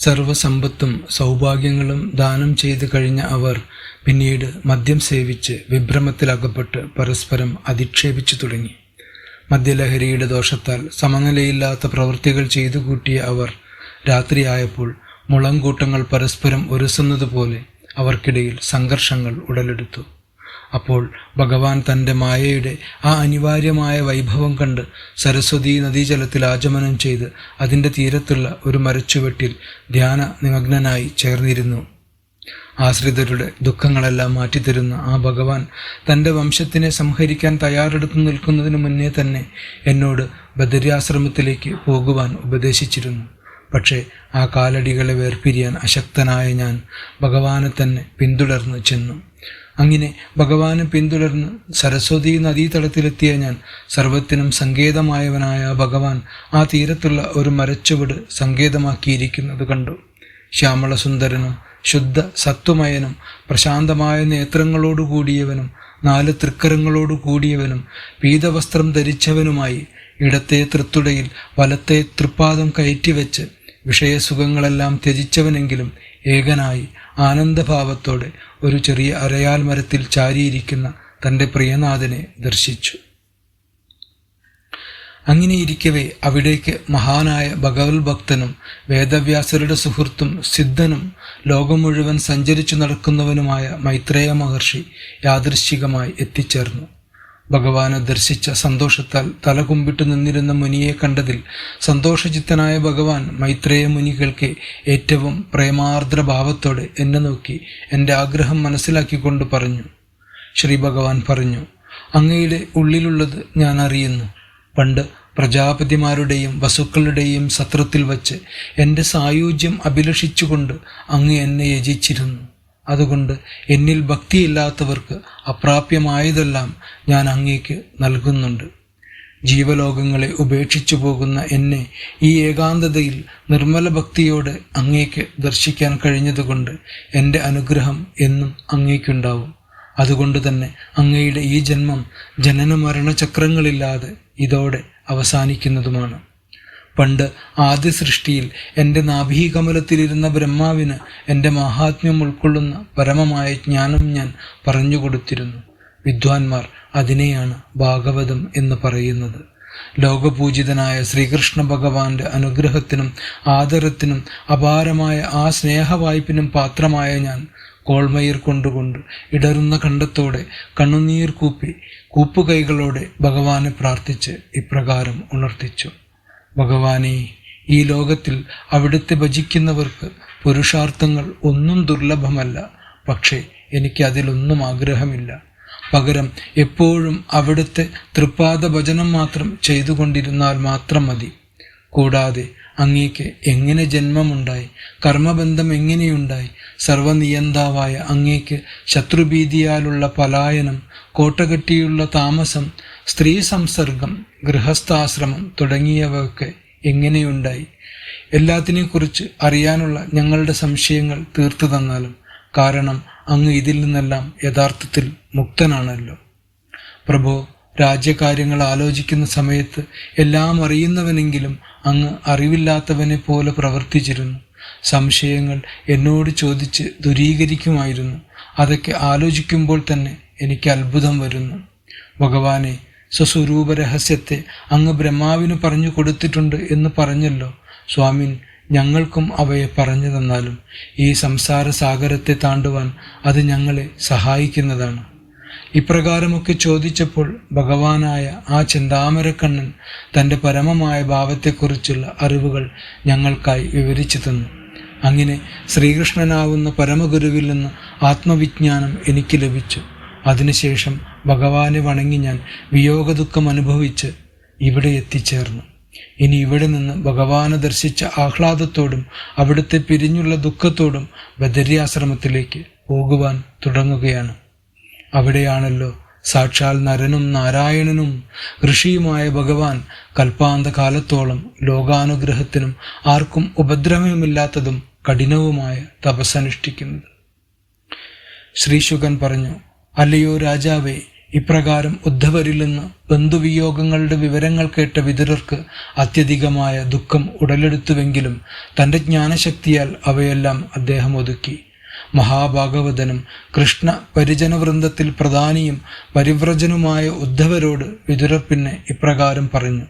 സർവസമ്പത്തും സൗഭാഗ്യങ്ങളും ദാനം ചെയ്തു കഴിഞ്ഞ അവർ പിന്നീട് മദ്യം സേവിച്ച് വിഭ്രമത്തിലകപ്പെട്ട് പരസ്പരം അധിക്ഷേപിച്ചു തുടങ്ങി. മദ്യലഹരിയുടെ ദോഷത്താൽ സമനിലയില്ലാത്ത പ്രവൃത്തികൾ ചെയ്തു കൂട്ടിയ അവർ രാത്രിയായപ്പോൾ മുളങ്കൂട്ടങ്ങൾ പരസ്പരം ഒരുസുന്നതുപോലെ അവർക്കിടയിൽ സംഘർഷങ്ങൾ ഉടലെടുത്തു. അപ്പോൾ ഭഗവാൻ തന്റെ മായയുടെ ആ അനിവാര്യമായ വൈഭവം കണ്ട് സരസ്വതി നദീജലത്തിൽ ആചമനം ചെയ്ത് അതിന്റെ തീരത്തുള്ള ഒരു മരച്ചുവെട്ടിൽ ധ്യാന നിമഗ്നനായി ചേർന്നിരുന്നു. ആശ്രിതരുടെ ദുഃഖങ്ങളെല്ലാം മാറ്റിത്തരുന്ന ആ ഭഗവാൻ തന്റെ വംശത്തിനെ സംഹരിക്കാൻ തയ്യാറെടുത്ത് നിൽക്കുന്നതിന് മുന്നേ തന്നെ എന്നോട് ബദരിയാശ്രമത്തിലേക്ക് പോകുവാൻ ഉപദേശിച്ചിരുന്നു. പക്ഷേ ആ കാലടികളെ വേർപിരിയാൻ അശക്തനായ ഞാൻ ഭഗവാനെ തന്നെ പിന്തുടർന്ന് ചെന്നു. അങ്ങനെ ഭഗവാനെ പിന്തുടർന്ന് സരസ്വതി നദീതടത്തിലെത്തിയ ഞാൻ സർവത്തിനും സങ്കേതമായവനായ ഭഗവാൻ ആ തീരത്തുള്ള ഒരു മരച്ചുവട് സങ്കേതമാക്കിയിരിക്കുന്നത് കണ്ടു. ശ്യാമളസുന്ദരനും ശുദ്ധ സത്വമയനും പ്രശാന്തമായ നേത്രങ്ങളോടു കൂടിയവനും നാല് തൃക്കരങ്ങളോടു കൂടിയവനും പീതവസ്ത്രം ധരിച്ചവനുമായി ഇടത്തെ തൃത്തുടയിൽ വലത്തെ തൃപ്പാദം കയറ്റിവെച്ച് വിഷയസുഖങ്ങളെല്ലാം ത്യജിച്ചവനെങ്കിലും ഏകനായി ആനന്ദഭാവത്തോടെ ഒരു ചെറിയ അരയാൽ മരത്തിൽ ചാരിയിരിക്കുന്ന തന്റെ പ്രിയനാഥനെ ദർശിച്ചു. അങ്ങനെയിരിക്കവേ അവിടേക്ക് മഹാനായ ഭഗവത് ഭക്തനും വേദവ്യാസരുടെ സുഹൃത്തും സിദ്ധനും ലോകം മുഴുവൻ സഞ്ചരിച്ചു നടക്കുന്നവനുമായ മൈത്രേയ മഹർഷി യാദൃശ്ചികമായി എത്തിച്ചേർന്നു. ഭഗവാനെ ദർശിച്ച സന്തോഷത്താൽ തലകുമ്പിട്ട് നിന്നിരുന്ന മുനിയെ കണ്ടതിൽ സന്തോഷചിത്തനായ ഭഗവാൻ മൈത്രേയ മുനികൾക്ക് ഏറ്റവും പ്രേമാർദ്ര ഭാവത്തോടെ എന്നെ നോക്കി എന്റെ ആഗ്രഹം മനസ്സിലാക്കിക്കൊണ്ട് പറഞ്ഞു. ശ്രീ ഭഗവാൻ പറഞ്ഞു അങ്ങയുടെ ഉള്ളിലുള്ളത് ഞാൻ അറിയുന്നു. പണ്ട് പ്രജാപതിമാരുടെയും വസുക്കളുടെയും സത്രത്തിൽ വച്ച് എന്റെ സായുജ്യം അഭിലഷിച്ചുകൊണ്ട് അങ്ങ് എന്നെ യജിച്ചിരുന്നു. അതുകൊണ്ട് എന്നിൽ ഭക്തിയില്ലാത്തവർക്ക് അപ്രാപ്യമായതെല്ലാം ഞാൻ അങ്ങേക്ക് നൽകുന്നുണ്ട്. ജീവലോകങ്ങളെ ഉപേക്ഷിച്ചു പോകുന്ന എന്നെ ഈ ഏകാന്തതയിൽ നിർമ്മല ഭക്തിയോടെ അങ്ങേക്ക് ദർശിക്കാൻ കഴിഞ്ഞതുകൊണ്ട് എന്റെ അനുഗ്രഹം എന്നും അങ്ങേക്കുണ്ടാവും. അതുകൊണ്ട് തന്നെ അങ്ങയുടെ ഈ ജന്മം ജനന മരണ ചക്രങ്ങളില്ലാതെ ഇതോടെ അവസാനിക്കുന്നതുമാണ്. പണ്ട് ആദ്യ സൃഷ്ടിയിൽ എന്റെ നാഭീകമലത്തിലിരുന്ന ബ്രഹ്മാവിന് എന്റെ മഹാത്മ്യം ഉൾക്കൊള്ളുന്ന പരമമായ ജ്ഞാനം ഞാൻ പറഞ്ഞു കൊടുത്തിരുന്നു. വിദ്വാൻമാർ അതിനെയാണ് ഭാഗവതം എന്ന് പറയുന്നത്. ലോകപൂജിതനായ ശ്രീകൃഷ്ണ ഭഗവാന്റെ അനുഗ്രഹത്തിനും ആദരത്തിനും അപാരമായ ആ സ്നേഹവായ്പിനും പാത്രമായ ഞാൻ കോൾമയിർ കൊണ്ടുകൊണ്ട് ഇടറുന്ന കണ്ടത്തോടെ കണ്ണുനീർ കൂപ്പി കൂപ്പുകൈകളോടെ ഭഗവാനെ പ്രാർത്ഥിച്ച് ഇപ്രകാരം ഉണർത്തിച്ചു. ഭഗവാനെ ഈ ലോകത്തിൽ അവിടുത്തെ ഭജിക്കുന്നവർക്ക് പുരുഷാർത്ഥങ്ങൾ ഒന്നും ദുർലഭമല്ല. പക്ഷേ എനിക്ക് അതിലൊന്നും ആഗ്രഹമില്ല. പകരം എപ്പോഴും അവിടുത്തെ തൃപ്പാദ ഭജനം മാത്രം ചെയ്തുകൊണ്ടിരുന്നാൽ മാത്രം മതി. കൂടാതെ അങ്ങേക്ക് എങ്ങനെ ജന്മമുണ്ടായി? കർമ്മബന്ധം എങ്ങനെയുണ്ടായി? സർവനിയന്താവായ അങ്ങേക്ക് ശത്രുഭീതിയാലുള്ള പലായനം കോട്ടകെട്ടിയുള്ള താമസം സ്ത്രീ സംസർഗം ഗൃഹസ്ഥാശ്രമം തുടങ്ങിയവയൊക്കെ എങ്ങനെയുണ്ടായി? എല്ലാത്തിനെക്കുറിച്ച് അറിയാനുള്ള ഞങ്ങളുടെ സംശയങ്ങൾ തീർത്തു തന്നാലും കാരണം അങ്ങ് ഇതിൽ നിന്നെല്ലാം യഥാർത്ഥത്തിൽ മുക്തനാണല്ലോ. പ്രഭു രാജ്യകാര്യങ്ങൾ ആലോചിക്കുന്ന സമയത്ത് എല്ലാം അറിയുന്നവനെങ്കിലും അങ്ങ് അറിവില്ലാത്തവനെ പോലെ പ്രവർത്തിച്ചിരുന്നു. സംശയങ്ങൾ എന്നോട് ചോദിച്ച് ദുരീകരിക്കുമായിരുന്നു. അതൊക്കെ ആലോചിക്കുമ്പോൾ തന്നെ എനിക്ക് അത്ഭുതം വരുന്നു. ഭഗവാനെ സ്വസ്വരൂപ രഹസ്യത്തെ അങ്ങ് ബ്രഹ്മാവിന് പറഞ്ഞു കൊടുത്തിട്ടുണ്ട് എന്ന് പറഞ്ഞല്ലോ. സ്വാമിൻ ഞങ്ങൾക്കും അവയെ പറഞ്ഞു തന്നാലും ഈ സംസാര സാഗരത്തെ താണ്ടുവാൻ അത് ഞങ്ങളെ സഹായിക്കുന്നതാണ്. ഇപ്രകാരമൊക്കെ ചോദിച്ചപ്പോൾ ഭഗവാനായ ആ ചിന്താമരക്കണ്ണൻ തന്റെ പരമമായ ഭാവത്തെക്കുറിച്ചുള്ള അറിവുകൾ ഞങ്ങൾക്കായി വിവരിച്ചു തന്നു. അങ്ങനെ ശ്രീകൃഷ്ണനാവുന്ന പരമഗുരുവിൽ നിന്ന് ആത്മവിജ്ഞാനം എനിക്ക് ലഭിച്ചു. അതിനുശേഷം ഭഗവാനെ വണങ്ങി ഞാൻ വിയോഗദുഃഖം അനുഭവിച്ച് ഇവിടെ എത്തിച്ചേർന്നു. ഇനി ഇവിടെ നിന്ന് ഭഗവാനെ ദർശിച്ച ആഹ്ലാദത്തോടും അവിടുത്തെ പിരിഞ്ഞുള്ള ദുഃഖത്തോടും ബദരിയാശ്രമത്തിലേക്ക് പോകുവാൻ തുടങ്ങുകയാണ്. അവിടെയാണല്ലോ. സാക്ഷാൽ നരനും നാരായണനും ഋഷിയുമായ ഭഗവാൻ കൽപ്പാന്ത കാലത്തോളം ലോകാനുഗ്രഹത്തിനും ആർക്കും ഉപദ്രവമില്ലാത്തതും കഠിനവുമായ തപസ്സനുഷ്ഠിക്കുന്നത്. ശ്രീശുകൻ പറഞ്ഞു അല്ലയോ രാജാവേ ഇപ്രകാരം ഉദ്ധവരിൽ നിന്ന് ബന്ധുവിയോഗങ്ങളുടെ വിവരങ്ങൾ കേട്ട വിതുരർക്ക് അത്യധികമായ ദുഃഖം ഉടലെടുത്തുവെങ്കിലും തന്റെ ജ്ഞാനശക്തിയാൽ അവയെല്ലാം അദ്ദേഹം ഒതുക്കി. മഹാഭാഗവതനും കൃഷ്ണ പരിജനവൃന്ദത്തിൽ പ്രധാനിയും പരിവ്രജനുമായ ഉദ്ധവരോട് വിതുരപ്പിന് ഇപ്രകാരം പറഞ്ഞു.